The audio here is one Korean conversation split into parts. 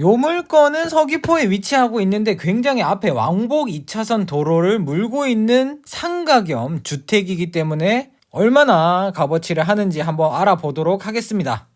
요 물건은 서귀포에 위치하고 있는데 굉장히 앞에 왕복 2차선 도로를 물고 있는 상가 겸 주택이기 때문에 얼마나 값어치를 하는지 한번 알아보도록 하겠습니다.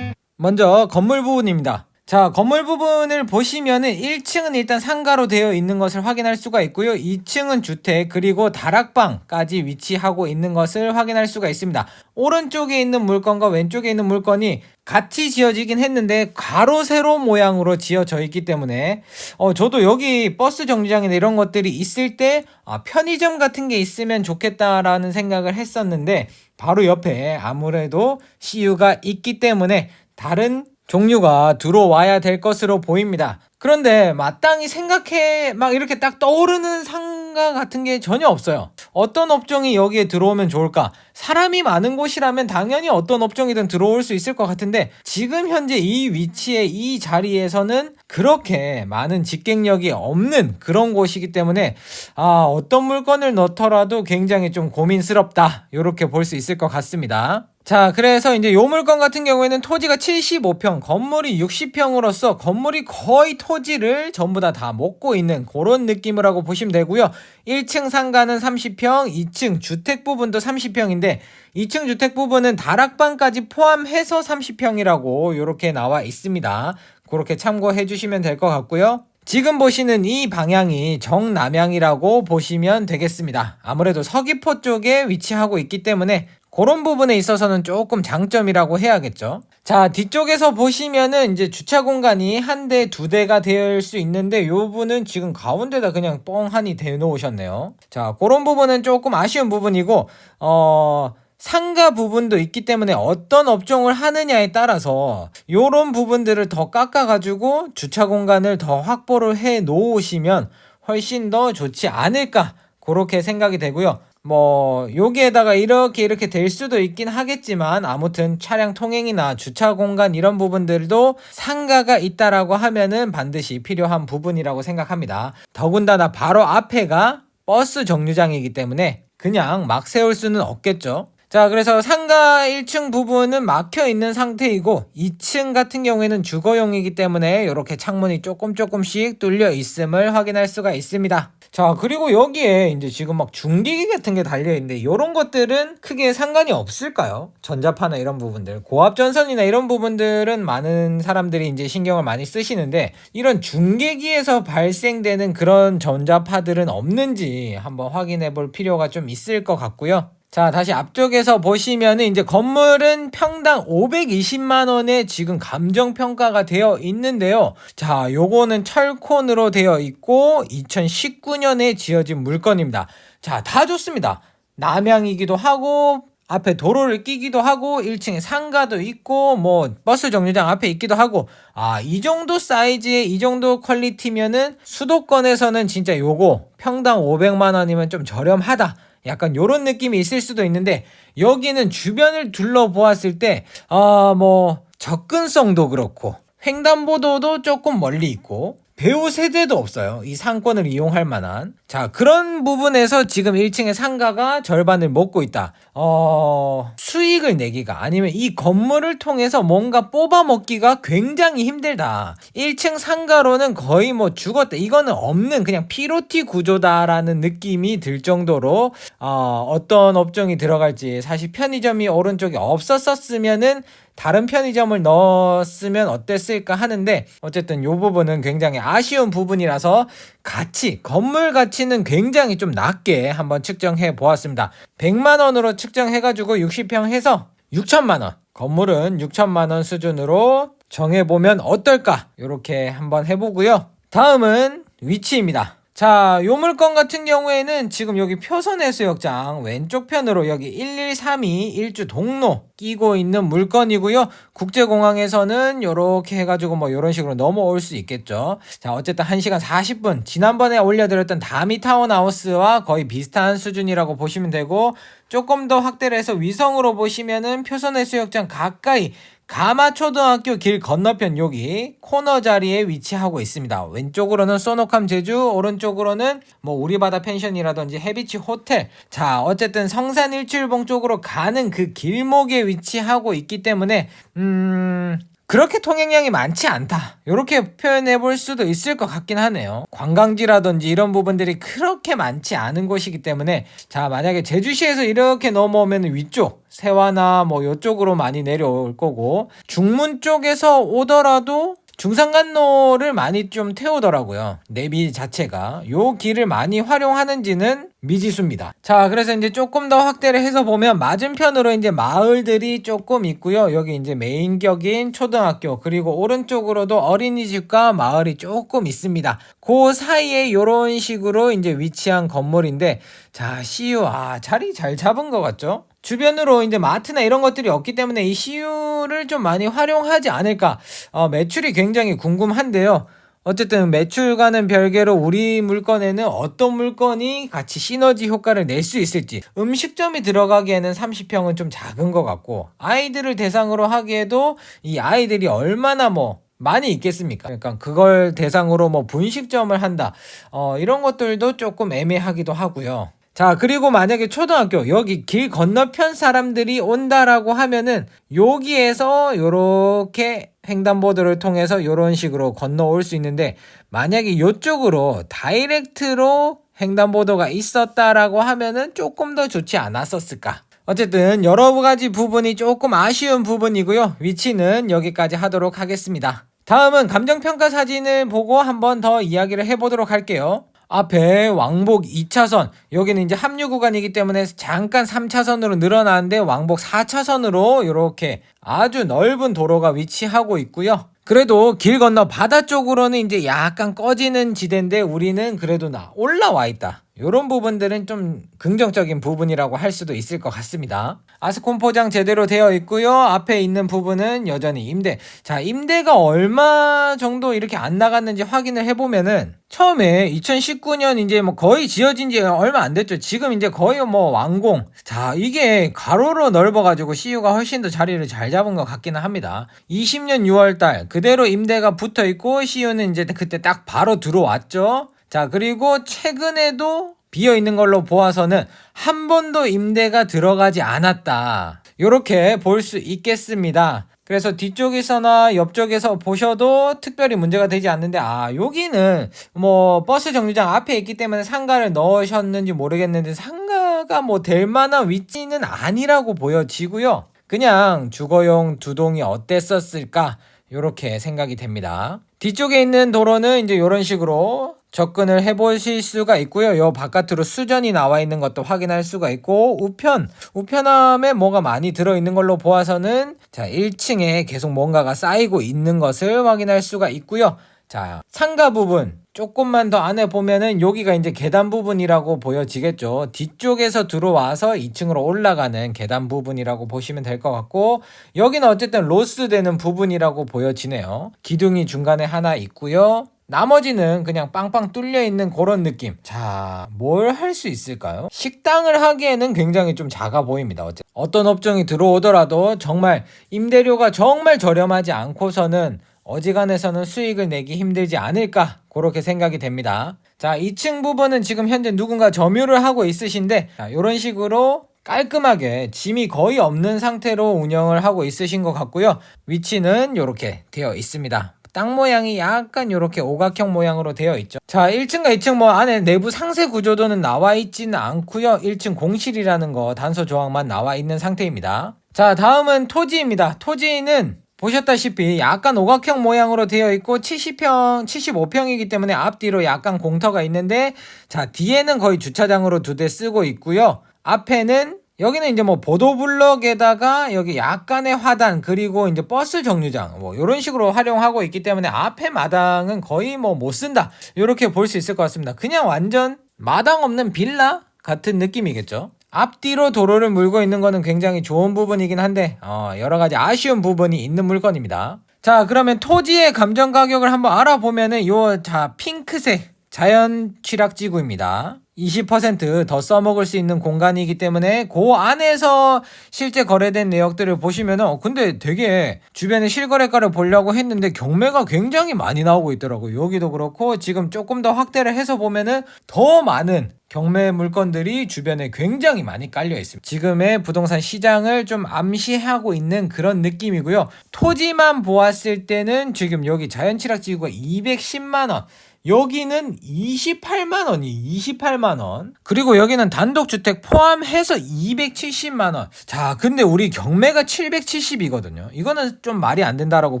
먼저 건물 부분입니다. 자, 건물 부분을 보시면은 1층은 일단 상가로 되어 있는 것을 확인할 수가 있고요. 2층은 주택, 그리고 다락방까지 위치하고 있는 것을 확인할 수가 있습니다. 오른쪽에 있는 물건과 왼쪽에 있는 물건이 같이 지어지긴 했는데 가로 세로 모양으로 지어져 있기 때문에 어 저도 여기 버스 정류장이나 이런 것들이 있을 때 아, 편의점 같은 게 있으면 좋겠다라는 생각을 했었는데 바로 옆에 아무래도 CU가 있기 때문에 다른 종류가 들어와야 될 것으로 보입니다. 그런데 마땅히 생각해 막 이렇게 딱 떠오르는 상가 같은 게 전혀 없어요. 어떤 업종이 여기에 들어오면 좋을까? 사람이 많은 곳이라면 당연히 어떤 업종이든 들어올 수 있을 것 같은데 지금 현재 이 위치에 이 자리에서는 그렇게 많은 직갱력이 없는 그런 곳이기 때문에 아 어떤 물건을 넣더라도 굉장히 좀 고민스럽다 이렇게 볼 수 있을 것 같습니다. 자, 그래서 이제 요 물건 같은 경우에는 토지가 75평, 건물이 60평으로서 건물이 거의 토지를 전부 다 다 먹고 있는 그런 느낌이라고 보시면 되고요. 1층 상가는 30평, 2층 주택 부분도 30평인데 2층 주택 부분은 다락방까지 포함해서 30평이라고 이렇게 나와 있습니다. 그렇게 참고해 주시면 될 것 같고요. 지금 보시는 이 방향이 정남향이라고 보시면 되겠습니다. 아무래도 서귀포 쪽에 위치하고 있기 때문에 그런 부분에 있어서는 조금 장점이라고 해야겠죠. 자, 뒤쪽에서 보시면은 이제 주차 공간이 한 대, 두 대가 될 수 있는데 요 분은 지금 가운데다 그냥 뻥하니 대놓으셨네요. 자, 그런 부분은 조금 아쉬운 부분이고, 어, 상가 부분도 있기 때문에 어떤 업종을 하느냐에 따라서 요런 부분들을 더 깎아가지고 주차 공간을 더 확보를 해 놓으시면 훨씬 더 좋지 않을까. 그렇게 생각이 되고요. 뭐 여기에다가 이렇게 이렇게 될 수도 있긴 하겠지만 아무튼 차량 통행이나 주차 공간 이런 부분들도 상가가 있다라고 하면은 반드시 필요한 부분이라고 생각합니다. 더군다나 바로 앞에가 버스 정류장이기 때문에 그냥 막 세울 수는 없겠죠. 자, 그래서 상가 1층 부분은 막혀 있는 상태이고 2층 같은 경우에는 주거용이기 때문에 이렇게 창문이 조금 조금씩 뚫려 있음을 확인할 수가 있습니다. 자, 그리고 여기에 이제 지금 막 중계기 같은 게 달려 있는데 이런 것들은 크게 상관이 없을까요? 전자파나 이런 부분들, 고압 전선이나 이런 부분들은 많은 사람들이 이제 신경을 많이 쓰시는데 이런 중계기에서 발생되는 그런 전자파들은 없는지 한번 확인해 볼 필요가 좀 있을 것 같고요. 자, 다시 앞쪽에서 보시면은 이제 건물은 평당 520만 원에 지금 감정 평가가 되어 있는데요. 자, 요거는 철콘으로 되어 있고 2019년에 지어진 물건입니다. 자, 다 좋습니다. 남양이기도 하고 앞에 도로를 끼기도 하고 1층에 상가도 있고 뭐 버스 정류장 앞에 있기도 하고 아 이 정도 사이즈의 이 정도 퀄리티면은 수도권에서는 진짜 요거 평당 500만 원이면 좀 저렴하다 약간 요런 느낌이 있을 수도 있는데 여기는 주변을 둘러보았을 때 아 뭐 접근성도 그렇고 횡단보도도 조금 멀리 있고 배우 세대도 없어요. 이 상권을 이용할 만한. 자, 그런 부분에서 지금 1층의 상가가 절반을 먹고 있다. 어, 수익을 내기가 아니면 이 건물을 통해서 뭔가 뽑아 먹기가 굉장히 힘들다. 1층 상가로는 거의 뭐 죽었다. 이거는 없는 그냥 피로티 구조다라는 느낌이 들 정도로 어, 어떤 업종이 들어갈지 사실 편의점이 오른쪽에 없었었으면은 다른 편의점을 넣었으면 어땠을까 하는데 어쨌든 이 부분은 굉장히 아쉬운 부분이라서 가치 건물 가치는 굉장히 좀 낮게 한번 측정해 보았습니다. 100만 원으로 측정해 가지고 60평 해서 6천만 원 건물은 6천만 원 수준으로 정해 보면 어떨까 이렇게 한번 해 보고요. 다음은 위치입니다. 자, 요 물건 같은 경우에는 지금 여기 표선 해수욕장 왼쪽 편으로 여기 1132 일주 동로 끼고 있는 물건이고요. 국제공항에서는 요렇게 해가지고 뭐 요런 식으로 넘어올 수 있겠죠. 자, 어쨌든 1시간 40분. 지난번에 올려드렸던 다미 타운하우스와 거의 비슷한 수준이라고 보시면 되고, 조금 더 확대를 해서 위성으로 보시면은 표선 해수욕장 가까이 가마초등학교 길 건너편 여기 코너 자리에 위치하고 있습니다. 왼쪽으로는 소노캄 제주, 오른쪽으로는 뭐 우리바다 펜션이라든지 해비치 호텔. 자, 어쨌든 성산 일출봉 쪽으로 가는 그 길목에 위치하고 있기 때문에 음 그렇게 통행량이 많지 않다. 이렇게 표현해 볼 수도 있을 것 같긴 하네요. 관광지라든지 이런 부분들이 그렇게 많지 않은 곳이기 때문에 자, 만약에 제주시에서 이렇게 넘어오면 위쪽 세화나 뭐 이쪽으로 많이 내려올 거고 중문 쪽에서 오더라도 중산간로를 많이 좀 태우더라고요. 내비 자체가. 요 길을 많이 활용하는지는 미지수입니다. 자, 그래서 이제 조금 더 확대를 해서 보면 맞은편으로 이제 마을들이 조금 있고요. 여기 이제 메인격인 초등학교, 그리고 오른쪽으로도 어린이집과 마을이 조금 있습니다. 그 사이에 요런 식으로 이제 위치한 건물인데, 자, CU, 아, 자리 잘 잡은 것 같죠? 주변으로 이제 마트나 이런 것들이 없기 때문에 이 CU를 좀 많이 활용하지 않을까. 어, 매출이 굉장히 궁금한데요. 어쨌든 매출과는 별개로 우리 물건에는 어떤 물건이 같이 시너지 효과를 낼 수 있을지 음식점이 들어가기에는 30평은 좀 작은 것 같고 아이들을 대상으로 하기에도 이 아이들이 얼마나 뭐 많이 있겠습니까? 그러니까 그걸 대상으로 뭐 분식점을 한다. 어, 이런 것들도 조금 애매하기도 하고요. 자, 그리고 만약에 초등학교, 여기 길 건너편 사람들이 온다라고 하면은, 여기에서 요렇게 횡단보도를 통해서 요런 식으로 건너올 수 있는데, 만약에 요쪽으로 다이렉트로 횡단보도가 있었다라고 하면은 조금 더 좋지 않았었을까? 어쨌든 여러 가지 부분이 조금 아쉬운 부분이고요. 위치는 여기까지 하도록 하겠습니다. 다음은 감정평가 사진을 보고 한번 더 이야기를 해보도록 할게요. 앞에 왕복 2차선 여기는 이제 합류 구간이기 때문에 잠깐 3차선으로 늘어나는데 왕복 4차선으로 이렇게 아주 넓은 도로가 위치하고 있고요. 그래도 길 건너 바다 쪽으로는 이제 약간 꺼지는 지대인데 우리는 그래도 나 올라와 있다. 이런 부분들은 좀 긍정적인 부분이라고 할 수도 있을 것 같습니다. 아스콘 포장 제대로 되어 있고요. 앞에 있는 부분은 여전히 임대. 자, 임대가 얼마 정도 이렇게 안 나갔는지 확인을 해보면은 처음에 2019년 이제 뭐 거의 지어진 지 얼마 안 됐죠. 지금 이제 거의 뭐 완공. 자, 이게 가로로 넓어가지고 CU가 훨씬 더 자리를 잘 잡은 것 같기는 합니다. 20년 6월 달 그대로 임대가 붙어 있고 CU는 이제 그때 딱 바로 들어왔죠. 자, 그리고 최근에도 비어 있는 걸로 보아서는 한 번도 임대가 들어가지 않았다. 이렇게 볼 수 있겠습니다. 그래서 뒤쪽에서나 옆쪽에서 보셔도 특별히 문제가 되지 않는데 아 여기는 뭐 버스 정류장 앞에 있기 때문에 상가를 넣으셨는지 모르겠는데 상가가 뭐 될 만한 위치는 아니라고 보여지고요. 그냥 주거용 두 동이 어땠었을까 이렇게 생각이 됩니다. 뒤쪽에 있는 도로는 이제 이런 식으로 접근을 해보실 수가 있고요. 요 바깥으로 수전이 나와 있는 것도 확인할 수가 있고 우편 우편함에 뭐가 많이 들어 있는 걸로 보아서는 자 1층에 계속 뭔가가 쌓이고 있는 것을 확인할 수가 있고요. 자 상가 부분 조금만 더 안에 보면은 여기가 이제 계단 부분이라고 보여지겠죠. 뒤쪽에서 들어와서 2층으로 올라가는 계단 부분이라고 보시면 될 것 같고 여기는 어쨌든 로스 되는 부분이라고 보여지네요. 기둥이 중간에 하나 있고요. 나머지는 그냥 빵빵 뚫려 있는 그런 느낌. 자, 뭘 할 수 있을까요? 식당을 하기에는 굉장히 좀 작아 보입니다. 어째- 어떤 업종이 들어오더라도 정말 임대료가 정말 저렴하지 않고서는 어지간해서는 수익을 내기 힘들지 않을까 그렇게 생각이 됩니다. 자, 2층 부분은 지금 현재 누군가 점유를 하고 있으신데 자, 이런 식으로 깔끔하게 짐이 거의 없는 상태로 운영을 하고 있으신 것 같고요. 위치는 이렇게 되어 있습니다. 땅 모양이 약간 이렇게 오각형 모양으로 되어 있죠. 자, 1층과 2층 뭐 안에 내부 상세 구조도는 나와 있지는 않고요. 1층 공실이라는 거 단서 조항만 나와 있는 상태입니다. 자, 다음은 토지입니다. 토지는 보셨다시피 약간 오각형 모양으로 되어 있고 70평, 75평이기 때문에 앞뒤로 약간 공터가 있는데 자, 뒤에는 거의 주차장으로 두 대 쓰고 있고요. 앞에는 여기는 이제 뭐 보도블럭에다가 여기 약간의 화단 그리고 이제 버스 정류장 뭐 이런 식으로 활용하고 있기 때문에 앞에 마당은 거의 뭐 못 쓴다 이렇게 볼 수 있을 것 같습니다. 그냥 완전 마당 없는 빌라 같은 느낌이겠죠. 앞뒤로 도로를 물고 있는 거는 굉장히 좋은 부분이긴 한데 어, 여러 가지 아쉬운 부분이 있는 물건입니다. 자 그러면 토지의 감정 가격을 한번 알아보면은 요자 핑크색 자연 취락 지구입니다. 20%더 써먹을 수 있는 공간이기 때문에 그 안에서 실제 거래된 내역들을 보시면은 어, 근데 되게 주변에 실거래가를 보려고 했는데 경매가 굉장히 많이 나오고 있더라고요. 여기도 그렇고 지금 조금 더 확대를 해서 보면은 더 많은 경매 물건들이 주변에 굉장히 많이 깔려 있습니다. 지금의 부동산 시장을 좀 암시하고 있는 그런 느낌이고요. 토지만 보았을 때는 지금 여기 자연치락 지구가 210만 원. 여기는 28만 원이 28만 원. 그리고 여기는 단독 주택 포함해서 270만 원. 자, 근데 우리 경매가 770이거든요. 이거는 좀 말이 안 된다라고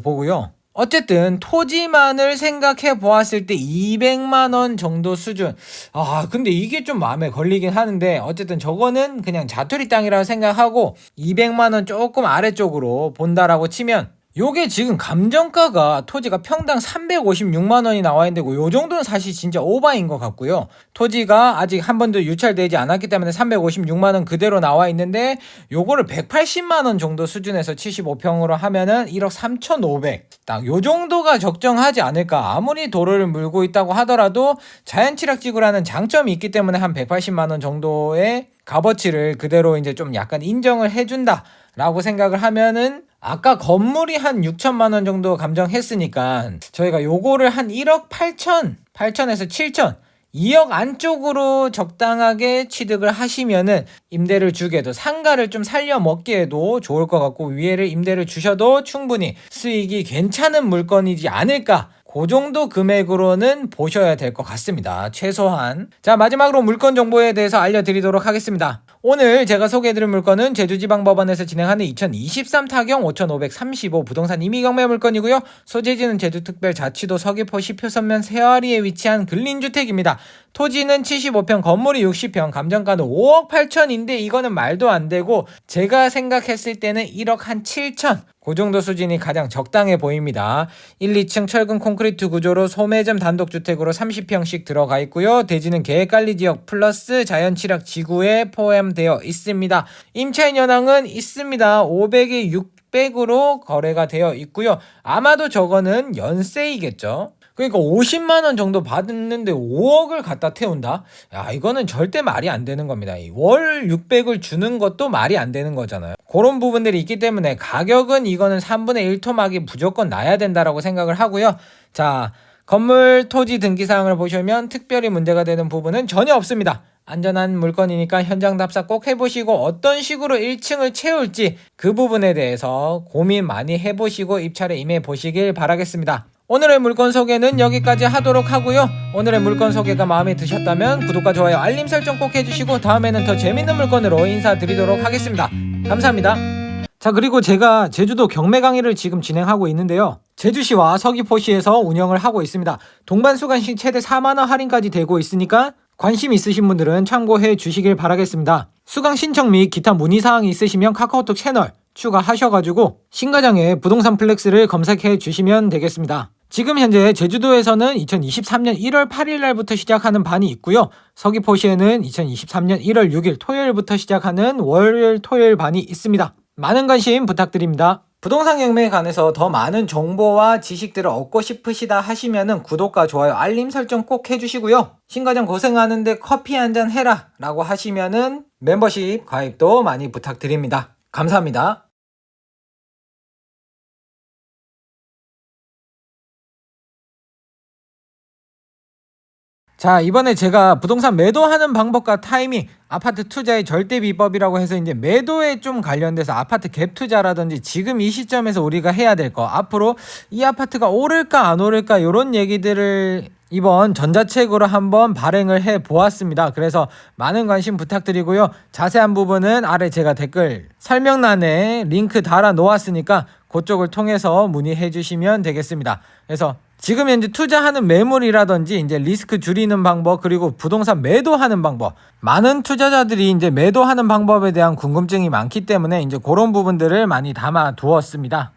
보고요. 어쨌든 토지만을 생각해 보았을 때 200만 원 정도 수준. 아, 근데 이게 좀 마음에 걸리긴 하는데 어쨌든 저거는 그냥 자투리 땅이라고 생각하고 200만 원 조금 아래쪽으로 본다라고 치면 요게 지금 감정가가 토지가 평당 356만 원이 나와 있는데 요 정도는 사실 진짜 오바인 것 같고요. 토지가 아직 한 번도 유찰되지 않았기 때문에 356만 원 그대로 나와 있는데 요거를 180만 원 정도 수준에서 75평으로 하면은 1억 3,500. 딱 요 정도가 적정하지 않을까. 아무리 도로를 물고 있다고 하더라도 자연 치락 지구라는 장점이 있기 때문에 한 180만 원 정도의 값어치를 그대로 이제 좀 약간 인정을 해 준다. 라고 생각을 하면은 아까 건물이 한 6천만 원 정도 감정했으니까 저희가 요거를 한 1억 8천, 8천에서 7천 2억 안쪽으로 적당하게 취득을 하시면은 임대를 주게도 상가를 좀 살려 먹기에도 좋을 것 같고 위에를 임대를 주셔도 충분히 수익이 괜찮은 물건이지 않을까 그 정도 금액으로는 보셔야 될 것 같습니다. 최소한. 자, 마지막으로 물건 정보에 대해서 알려드리도록 하겠습니다. 오늘 제가 소개해드릴 물건은 제주지방법원에서 진행하는 2023 타경 5535 부동산 임의경매 물건이고요. 소재지는 제주특별자치도 서귀포 시 표선면 세아리에 위치한 근린주택입니다. 토지는 75평, 건물이 60평, 감정가는 5억 8천인데 이거는 말도 안 되고 제가 생각했을 때는 1억 한 7천 그 정도 수준이 가장 적당해 보입니다. 1, 2층 철근 콘크리트 구조로 소매점 단독주택으로 30평씩 들어가 있고요. 대지는 계획관리 지역 플러스 자연치락 지구에 포함되어 있습니다. 임차인 연항은 있습니다. 500에 600으로 거래가 되어 있고요. 아마도 저거는 연세이겠죠. 그러니까 50만 원 정도 받았는데 5억을 갖다 태운다? 야, 이거는 절대 말이 안 되는 겁니다. 월 600을 주는 것도 말이 안 되는 거잖아요. 그런 부분들이 있기 때문에 가격은 이거는 3분의 1 토막이 무조건 나야 된다라고 생각을 하고요. 자, 건물 토지 등기 사항을 보시면 특별히 문제가 되는 부분은 전혀 없습니다. 안전한 물건이니까 현장 답사 꼭 해보시고 어떤 식으로 1층을 채울지 그 부분에 대해서 고민 많이 해보시고 입찰에 임해 보시길 바라겠습니다. 오늘의 물건 소개는 여기까지 하도록 하고요. 오늘의 물건 소개가 마음에 드셨다면 구독과 좋아요, 알림 설정 꼭 해주시고 다음에는 더 재밌는 물건으로 인사드리도록 하겠습니다. 감사합니다. 자 그리고 제가 제주도 경매 강의를 지금 진행하고 있는데요. 제주시와 서귀포시에서 운영을 하고 있습니다. 동반 수강식 최대 4만 원 할인까지 되고 있으니까 관심 있으신 분들은 참고해 주시길 바라겠습니다. 수강 신청 및 기타 문의 사항이 있으시면 카카오톡 채널 추가하셔가지고 신가장의 부동산 플렉스를 검색해 주시면 되겠습니다. 지금 현재 제주도에서는 2023년 1월 8일 날부터 시작하는 반이 있고요. 서귀포시에는 2023년 1월 6일 토요일부터 시작하는 월요일 토요일 반이 있습니다. 많은 관심 부탁드립니다. 부동산 경매에 관해서 더 많은 정보와 지식들을 얻고 싶으시다 하시면은 구독과 좋아요, 알림 설정 꼭 해주시고요. 신과장 고생하는데 커피 한 잔 해라 라고 하시면은 멤버십 가입도 많이 부탁드립니다. 감사합니다. 자, 이번에 제가 부동산 매도하는 방법과 타이밍, 아파트 투자의 절대 비법이라고 해서 이제 매도에 좀 관련돼서 아파트 갭 투자라든지 지금 이 시점에서 우리가 해야 될 거, 앞으로 이 아파트가 오를까 안 오를까 이런 얘기들을 이번 전자책으로 한번 발행을 해 보았습니다. 그래서 많은 관심 부탁드리고요. 자세한 부분은 아래 제가 댓글 설명란에 링크 달아 놓았으니까 그쪽을 통해서 문의해 주시면 되겠습니다. 그래서 지금 현재 투자하는 매물이라든지 이제 리스크 줄이는 방법 그리고 부동산 매도하는 방법 많은 투자자들이 이제 매도하는 방법에 대한 궁금증이 많기 때문에 이제 그런 부분들을 많이 담아 두었습니다.